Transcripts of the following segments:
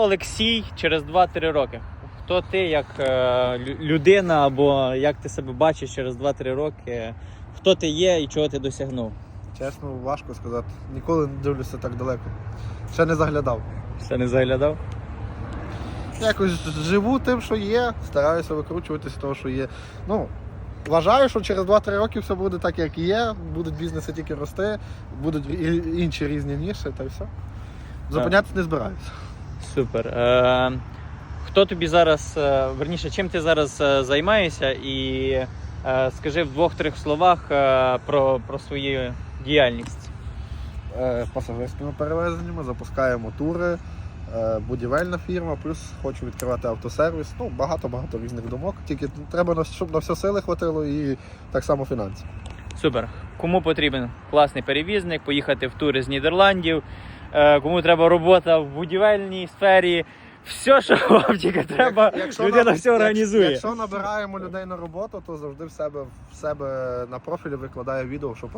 Олексій через 2-3 роки? Хто ти як е, людина, або як ти себе бачиш через 2-3 роки? Хто ти є і чого ти досягнув? Чесно, важко сказати. Ніколи не дивлюся так далеко. Ще не заглядав. Ще не заглядав? Якось живу тим, що є, стараюся викручуватися з того, що є. Ну, вважаю, що через 2-3 роки все буде так, як є. Будуть бізнеси тільки рости, будуть інші різні ніші, та й все. Зупинятися не збираюся. Супер. Е, хто тобі зараз, е, верніше, чим ти зараз е, займаєшся? І е, скажи в двох-трьох словах е, про, про свою діяльність. Е, пасажирськими перевезеннями, запускаємо тури, е, будівельна фірма, плюс хочу відкривати автосервіс. Ну, багато-багато різних думок. Тільки треба, щоб на все сили хватило і так само фінансів. Супер. Кому потрібен класний перевізник, поїхати в тури з Нідерландів, кому треба робота в будівельній сфері. Все, що вам тільки треба, Якщо людина на- все організує. Якщо набираємо людей на роботу, то завжди в себе в себе на профілі викладає відео, що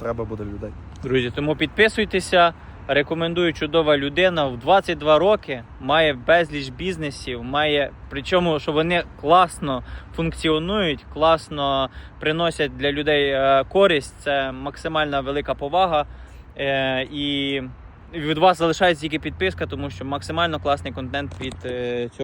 треба буде людей. Друзі, тому підписуйтеся. Рекомендую чудова людина в 22 роки має безліч бізнесів, має причому, що вони класно функціонують, класно приносять для людей е, користь. Це максимальна велика повага. Е, І від вас залишається тільки підписка, тому що максимально класний контент від цю. цього.